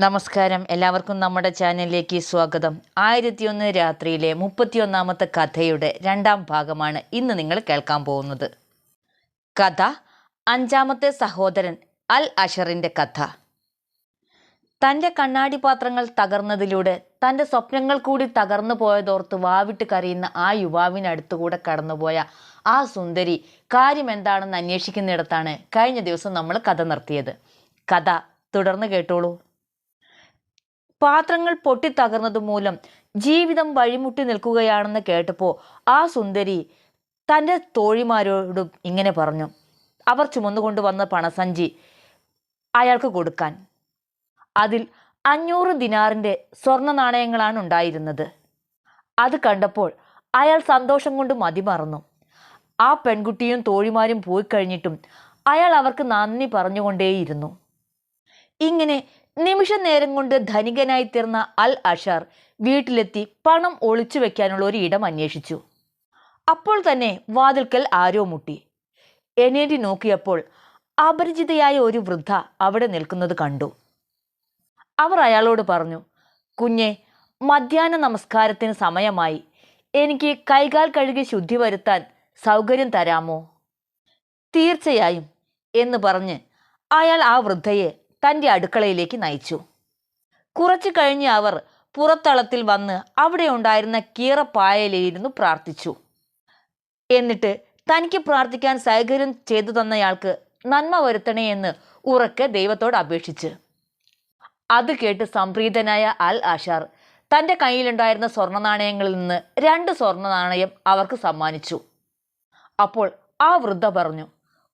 നമസ്കാരം. എല്ലാവർക്കും നമ്മുടെ ചാനലിലേക്ക് സ്വാഗതം. ആയിരത്തിയൊന്ന് രാത്രിയിലെ മുപ്പത്തിയൊന്നാമത്തെ കഥയുടെ രണ്ടാം ഭാഗമാണ് ഇന്ന് നിങ്ങൾ കേൾക്കാൻ പോകുന്നത്. കഥ അഞ്ചാമത്തെ സഹോദരൻ അൽ അഷറിന്റെ കഥ. തന്റെ കണ്ണാടി പാത്രങ്ങൾ തകർന്നതിലൂടെ തന്റെ സ്വപ്നങ്ങൾ കൂടി തകർന്നു പോയതോർത്ത് വാവിട്ട് കരയുന്ന ആ യുവാവിനടുത്തുകൂടെ കടന്നുപോയ ആ സുന്ദരി കാര്യം എന്താണെന്ന് അന്വേഷിക്കുന്നിടത്താണ് കഴിഞ്ഞ ദിവസം നമ്മൾ കഥ നിർത്തിയത്. കഥ തുടർന്ന് കേട്ടോളൂ. പാത്രങ്ങൾ പൊട്ടിത്തകർന്നത് മൂലം ജീവിതം വഴിമുട്ടി നിൽക്കുകയാണെന്ന് കേട്ടപ്പോൾ ആ സുന്ദരി തന്റെ തോഴിമാരോടും ഇങ്ങനെ പറഞ്ഞു. അവർ ചുമന്നുകൊണ്ട് വന്ന പണസഞ്ചി അയാൾക്ക് കൊടുക്കാൻ. അതിൽ അഞ്ഞൂറ് ദിനാറിന്റെ സ്വർണ നാണയങ്ങളാണ് ഉണ്ടായിരുന്നത്. അത് കണ്ടപ്പോൾ അയാൾ സന്തോഷം കൊണ്ട് മതിമറന്നു ആ പെൺകുട്ടിയും തോഴിമാരും പോയി കഴിഞ്ഞിട്ടും അയാൾ അവർക്ക് നന്ദി പറഞ്ഞുകൊണ്ടേയിരുന്നു. ഇങ്ങനെ നിമിഷ നേരം കൊണ്ട് ധനികനായി തീർന്ന അൽ അഷർ വീട്ടിലെത്തി പണം ഒളിച്ചു വെക്കാനുള്ള ഒരു ഇടം അന്വേഷിച്ചു. അപ്പോൾ തന്നെ വാതിൽക്കൽ ആരോ മുട്ടി. എണീറ്റി നോക്കിയപ്പോൾ അപരിചിതയായ ഒരു വൃദ്ധ അവിടെ നിൽക്കുന്നത് കണ്ടു. അവർ അയാളോട് പറഞ്ഞു കുഞ്ഞെ മധ്യാഹ്ന നമസ്കാരത്തിന് സമയമായി. എനിക്ക് കൈകാൽ കഴുകി ശുദ്ധി വരുത്താൻ സൗകര്യം തരാമോ? തീർച്ചയായും എന്ന് പറഞ്ഞ് അയാൾ ആ വൃദ്ധയെ തന്റെ അടുക്കളയിലേക്ക് നയിച്ചു. കുറച്ചു കഴിഞ്ഞ് അവർ പുറത്തളത്തിൽ വന്ന് അവിടെ ഉണ്ടായിരുന്ന കീറപ്പായയിലിരുന്നു പ്രാർത്ഥിച്ചു. എന്നിട്ട് തനിക്ക് പ്രാർത്ഥിക്കാൻ സൗകര്യം ചെയ്തു തന്നയാൾക്ക് നന്മ വരുത്തണേ എന്ന് ഉറക്കെ ദൈവത്തോട് അപേക്ഷിച്ച്. അത് കേട്ട് സംപ്രീതനായ അൽ ആഷാർ തന്റെ കയ്യിലുണ്ടായിരുന്ന സ്വർണ നാണയങ്ങളിൽ നിന്ന് രണ്ട് സ്വർണ നാണയം അവർക്ക് സമ്മാനിച്ചു. അപ്പോൾ ആ വൃദ്ധ പറഞ്ഞു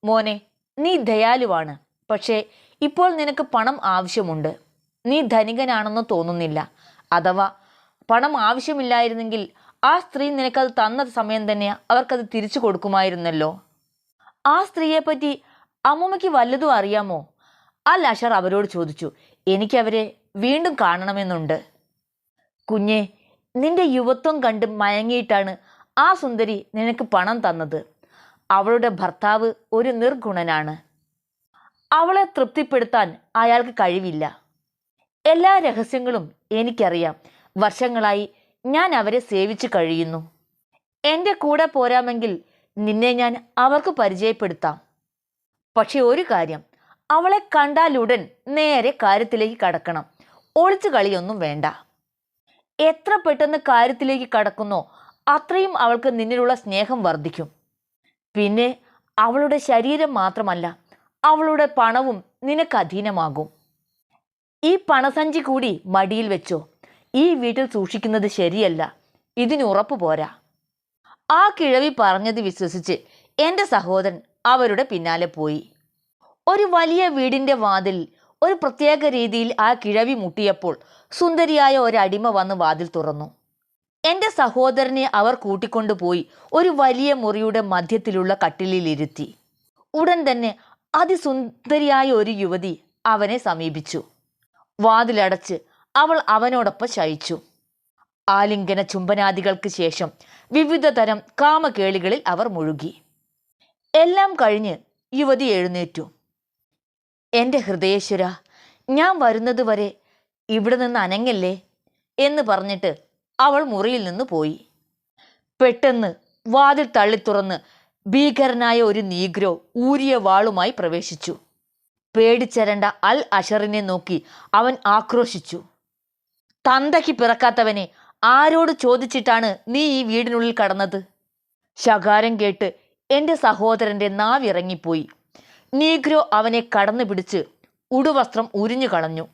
മോനെ നീ ദയാലുവാണ്. പക്ഷേ ഇപ്പോൾ നിനക്ക് പണം ആവശ്യമുണ്ട്. നീ ധനികനാണെന്ന് തോന്നുന്നില്ല. അഥവാ പണം ആവശ്യമില്ലായിരുന്നെങ്കിൽ ആ സ്ത്രീ നിനക്കത് തന്ന സമയം തന്നെ അവർക്കത് തിരിച്ചു കൊടുക്കുമായിരുന്നല്ലോ. ആ സ്ത്രീയെപ്പറ്റി അമ്മൂമ്മയ്ക്ക് വല്ലതും അറിയാമോ? അൽ അഷർ അവരോട് ചോദിച്ചു. എനിക്കവരെ വീണ്ടും കാണണമെന്നുണ്ട്. കുഞ്ഞെ നിന്റെ യുവത്വം കണ്ട് മയങ്ങിയിട്ടാണ് ആ സുന്ദരി നിനക്ക് പണം തന്നത്. അവളുടെ ഭർത്താവ് ഒരു നിർഗുണനാണ്. അവളെ തൃപ്തിപ്പെടുത്താൻ അയാൾക്ക് കഴിവില്ല. എല്ലാ രഹസ്യങ്ങളും എനിക്കറിയാം. വർഷങ്ങളായി ഞാൻ അവരെ സേവിച്ചു കഴിയുന്നു. എന്റെ കൂടെ പോരാമെങ്കിൽ നിന്നെ ഞാൻ അവർക്ക് പരിചയപ്പെടുത്താം. പക്ഷെ ഒരു കാര്യം അവളെ കണ്ടാലുടൻ നേരെ കാര്യത്തിലേക്ക് കടക്കണം. ഒളിച്ചു കളിയൊന്നും വേണ്ട. എത്ര പെട്ടെന്ന് കാര്യത്തിലേക്ക് കടക്കുന്നോ അത്രയും അവൾക്ക് നിന്നിലുള്ള സ്നേഹം വർദ്ധിക്കും. പിന്നെ അവളുടെ ശരീരം മാത്രമല്ല അവളുടെ പണവും നിനക്ക് അധീനമാകും. ഈ പണസഞ്ചി കൂടി മടിയിൽ വെച്ചോ. ഈ വീട്ടിൽ സൂക്ഷിക്കുന്നത് ശരിയല്ല. ഇതിന് പോരാ. ആ കിഴവി പറഞ്ഞത് വിശ്വസിച്ച് എന്റെ സഹോദരൻ അവരുടെ പിന്നാലെ പോയി. ഒരു വലിയ വീടിന്റെ വാതിൽ ഒരു പ്രത്യേക രീതിയിൽ ആ കിഴവി മുട്ടിയപ്പോൾ സുന്ദരിയായ ഒരടിമ വന്ന് വാതിൽ തുറന്നു. എന്റെ സഹോദരനെ അവർ കൂട്ടിക്കൊണ്ടുപോയി ഒരു വലിയ മുറിയുടെ മധ്യത്തിലുള്ള കട്ടിലിലിരുത്തി ഉടൻ തന്നെ അതിസുന്ദരിയായ ഒരു യുവതി അവനെ സമീപിച്ചു. വാതിലടച്ച് അവൾ അവനോടൊപ്പം ശയിച്ചു. ആലിംഗന ചുംബനാദികൾക്ക് ശേഷം വിവിധ തരം കാമകേളികളിൽ അവർ മുഴുകി. എല്ലാം കഴിഞ്ഞ് യുവതി എഴുന്നേറ്റു. എന്റെ ഹൃദയേശ്വര ഞാൻ വരുന്നതുവരെ ഇവിടെ നിന്ന് അനങ്ങല്ലേ? എന്ന് പറഞ്ഞിട്ട് അവൾ മുറിയിൽ നിന്ന് പോയി. പെട്ടെന്ന് വാതിൽ തള്ളിത്തുറന്ന് ഭീകരനായ ഒരു നീഗ്രോ ഊരിയ വാളുമായി പ്രവേശിച്ചു. പേടിച്ചരണ്ട അൽ അഷറിനെ നോക്കി അവൻ ആക്രോശിച്ചു. തന്തയ്ക്ക് പിറക്കാത്തവനെ ആരോട് ചോദിച്ചിട്ടാണ് നീ ഈ വീടിനുള്ളിൽ കടന്നത്? ശകാരം കേട്ട് എന്റെ സഹോദരന്റെ നാവിറങ്ങിപ്പോയി. നീഗ്രോ അവനെ കടന്നു പിടിച്ച് ഉടുവസ്ത്രം ഉരിഞ്ഞു കളഞ്ഞു.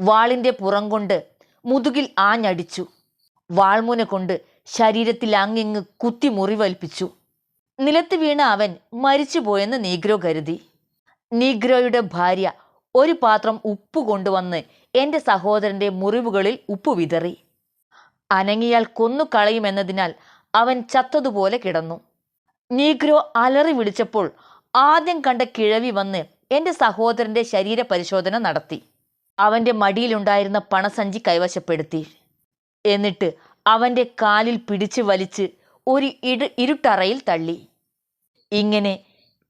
വാളിന്റെ പുറം കൊണ്ട് മുതുകിൽ ആഞ്ഞടിച്ചു. വാൾമുന കൊണ്ട് ശരീരത്തിൽ അങ്ങിങ്ങ് കുത്തി മുറിവൽപ്പിച്ചു. നിലത്ത് വീണ അവൻ മരിച്ചുപോയെന്ന് നീഗ്രോ കരുതി. നീഗ്രോയുടെ ഭാര്യ ഒരു പാത്രം ഉപ്പ് കൊണ്ടുവന്ന് എന്റെ സഹോദരന്റെ മുറിവുകളിൽ ഉപ്പ് വിതറി. അനങ്ങിയാൽ കൊന്നു കളയുമെന്നതിനാൽ അവൻ ചത്തതുപോലെ കിടന്നു. നീഗ്രോ അലറി വിളിച്ചപ്പോൾ ആദ്യം കണ്ട കിഴവി വന്ന് എന്റെ സഹോദരന്റെ ശരീര പരിശോധന നടത്തി. അവന്റെ മടിയിലുണ്ടായിരുന്ന പണസഞ്ചി കൈവശപ്പെടുത്തി. എന്നിട്ട് അവന്റെ കാലിൽ പിടിച്ചു വലിച്ച് ഒരു ഇട ഇരുട്ടറയിൽ തള്ളി. ഇങ്ങനെ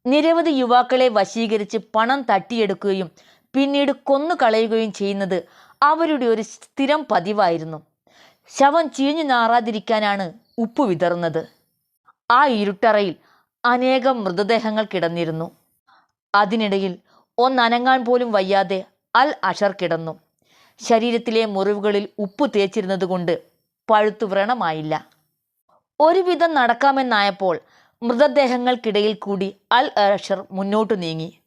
നിരവധി യുവാക്കളെ വശീകരിച്ച് പണം തട്ടിയെടുക്കുകയും പിന്നീട് കൊന്നു കളയുകയും ചെയ്യുന്നത് അവരുടെ ഒരു സ്ഥിരം പതിവായിരുന്നു. ശവം ചീഞ്ഞു നാറാതിരിക്കാനാണ് ഉപ്പ് വിതറുന്നത്. ആ ഇരുട്ടറയിൽ അനേകം മൃതദേഹങ്ങൾ കിടന്നിരുന്നു. അതിനിടയിൽ ഒന്നനങ്ങാൻ പോലും വയ്യാതെ അൽ അഷർ കിടന്നു. ശരീരത്തിലെ മുറിവുകളിൽ ഉപ്പ് തേച്ചിരുന്നതുകൊണ്ട് പഴുത്തു വ്രണമായില്ല ഒരുവിധം നടക്കാമെന്നായപ്പോൾ മൃതദേഹങ്ങൾക്കിടയിൽ കൂടി അൽ അഷർ മുന്നോട്ടു നീങ്ങി.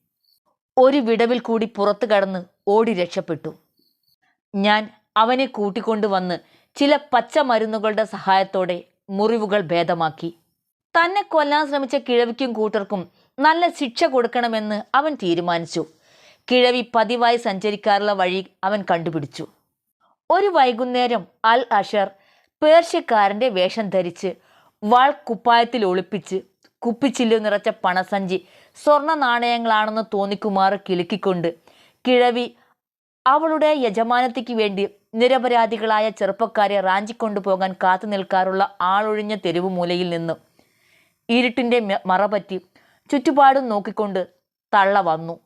ഒരു വിടവിൽ കൂടി പുറത്തു കടന്ന് ഓടി രക്ഷപ്പെട്ടു. ഞാൻ അവനെ കൂട്ടിക്കൊണ്ടുവന്ന് ചില പച്ചമരുന്നുകളുടെ സഹായത്തോടെ മുറിവുകൾ ഭേദമാക്കി. തന്നെ കൊല്ലാൻ ശ്രമിച്ച കിഴവിക്കും കൂട്ടർക്കും നല്ല ശിക്ഷ കൊടുക്കണമെന്ന് അവൻ തീരുമാനിച്ചു. കിഴവി പതിവായി സഞ്ചരിക്കാറുള്ള വഴി അവൻ കണ്ടുപിടിച്ചു. ഒരു വൈകുന്നേരം അൽ അഷർ പേർഷ്യക്കാരന്റെ വേഷം ധരിച്ച് വാൾ കുപ്പായത്തിൽ ഒളിപ്പിച്ച് കുപ്പിച്ചില്ലു നിറച്ച പണസഞ്ചി സ്വർണ നാണയങ്ങളാണെന്ന് തോന്നിക്കുമാർ കിലുക്കിക്കൊണ്ട് കിഴവി അവളുടെ യജമാനത്തിക്ക് വേണ്ടി നിരപരാധികളായ ചെറുപ്പക്കാരെ റാഞ്ചിക്കൊണ്ടുപോകാൻ കാത്തു നിൽക്കാറുള്ള ആളൊഴിഞ്ഞ തെരുവ് മൂലയിൽ നിന്ന് ഇരുട്ടിന്റെ മറപറ്റി ചുറ്റുപാടും നോക്കിക്കൊണ്ട് തള്ള വന്നു.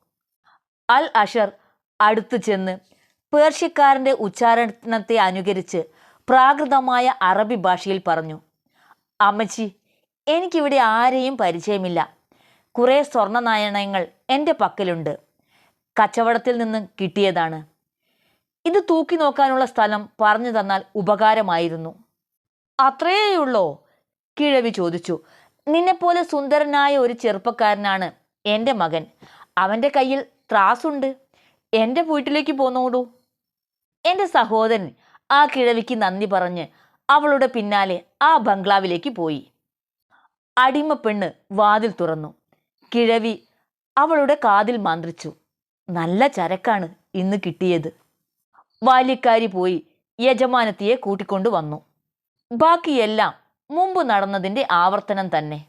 അൽ അഷർ അടുത്തു ചെന്ന് പേർഷ്യക്കാരന്റെ ഉച്ചാരണത്തെ അനുകരിച്ച് പ്രാകൃതമായ അറബി ഭാഷയിൽ പറഞ്ഞു. അമ്മച്ചി എനിക്കിവിടെ ആരെയും പരിചയമില്ല. കുറേ സ്വർണ നാണയങ്ങൾ എന്റെ പക്കലുണ്ട്. കച്ചവടത്തിൽ നിന്ന് കിട്ടിയതാണ്. ഇത് തൂക്കി നോക്കാനുള്ള സ്ഥലം പറഞ്ഞു തന്നാൽ ഉപകാരമായിരുന്നു. അത്രയേയുള്ളോ? കിഴവി ചോദിച്ചു. നിന്നെപ്പോലെ സുന്ദരനായ ഒരു ചെറുപ്പക്കാരനാണ് എന്റെ മകൻ. അവന്റെ കയ്യിൽ ത്രാസുണ്ട്. എന്റെ വീട്ടിലേക്ക് പോന്നോടൂ എന്റെ സഹോദരൻ ആ കിഴവിക്ക് നന്ദി പറഞ്ഞ് അവളുടെ പിന്നാലെ ആ ബംഗ്ലാവിലേക്ക് പോയി. അടിമ പെണ്ണ് വാതിൽ തുറന്നു. കിഴവി അവളുടെ കാതിൽ മന്ത്രിച്ചു. നല്ല ചരക്കാണ് ഇന്ന് കിട്ടിയത്. ബാല്യക്കാരി പോയി യജമാനത്തിയെ കൂട്ടിക്കൊണ്ടു വന്നു. ബാക്കിയെല്ലാം മുമ്പ് നടന്നതിന്റെ ആവർത്തനം തന്നെ.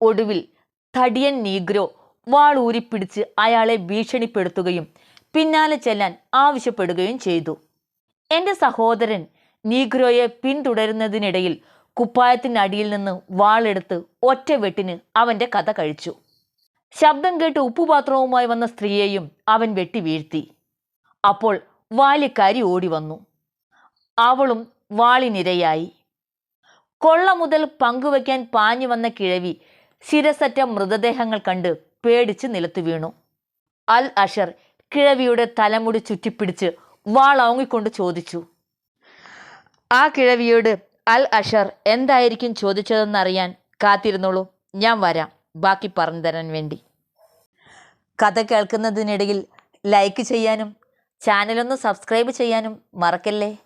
ഒടുവിൽ തടിയൻ നീഗ്രോ വാളൂരിപ്പിടിച്ച് അയാളെ ഭീഷണിപ്പെടുത്തുകയും പിന്നാലെ ചെല്ലാൻ ആവശ്യപ്പെടുകയും ചെയ്തു. എന്റെ സഹോദരൻ നീഗ്രോയെ പിന്തുടരുന്നതിനിടയിൽ കുപ്പായത്തിനടിയിൽ നിന്ന് വാളെടുത്ത് ഒറ്റ വെട്ടിന് അവന്റെ കഥ കഴിച്ചു. ശബ്ദം കേട്ട് ഉപ്പുപാത്രവുമായി വന്ന സ്ത്രീയെയും അവൻ വെട്ടി വീഴ്ത്തി. അപ്പോൾ വാലിക്കാരി ഓടി വന്നു. അവളും വാളിനിരയായി. കൊള്ള മുതൽ പങ്കുവയ്ക്കാൻ പാഞ്ഞു വന്ന കിഴവി ശിരസറ്റ മൃതദേഹങ്ങൾ കണ്ട് പേടിച്ച് നിലത്തു വീണു. അൽ അഷർ കിഴവിയുടെ തലമുടി ചുറ്റിപ്പിടിച്ച് വാൾ ഓങ്ങിക്കൊണ്ട് ചോദിച്ചു. ആ കിഴവിയോട് അൽ അഷർ എന്തായിരിക്കും ചോദിച്ചതെന്നറിയാൻ കാത്തിരുന്നോളൂ ഞാൻ വരാം ബാക്കി പറഞ്ഞു തരാൻ വേണ്ടി. കഥ കേൾക്കുന്നതിനിടയിൽ ലൈക്ക് ചെയ്യാനും ചാനലൊന്ന് സബ്സ്ക്രൈബ് ചെയ്യാനും മറക്കല്ലേ?